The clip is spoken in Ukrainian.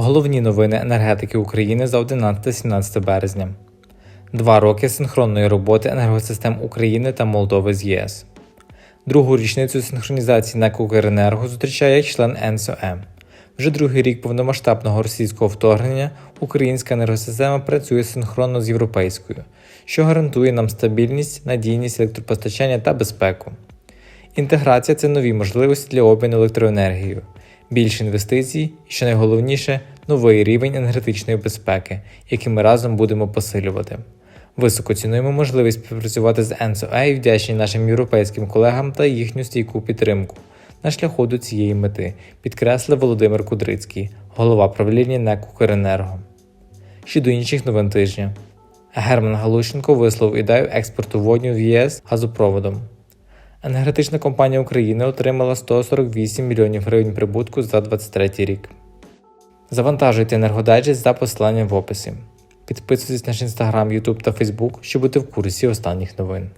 Головні новини енергетики України за 11-17 березня. Два роки синхронної роботи енергосистем України та Молдови з ЄС. Другу річницю синхронізації НЕК «Укренерго» зустрічає член НСОЕ. Вже другий рік повномасштабного російського вторгнення українська енергосистема працює синхронно з європейською, що гарантує нам стабільність, надійність електропостачання та безпеку. Інтеграція це нові можливості для обміну електроенергією, більше інвестицій і, що найголовніше, новий рівень енергетичної безпеки, який ми разом будемо посилювати. Високо цінуємо можливість співпрацювати з НСОЕ і вдячні нашим європейським колегам та їхню стійку підтримку на шляху до цієї мети, підкреслив Володимир Кудрицький, голова правління НЕК «Укренерго». Щодо інших новин тижня. Герман Галущенко висловив ідею експорту водню в ЄС газопроводом. Енергетична компанія України отримала 148 мільйонів гривень прибутку за 2023 рік. Завантажуйте енергодайджест за посиланням в описі. Підписуйтесь на наш інстаграм, Ютуб та Фейсбук, щоб бути в курсі останніх новин.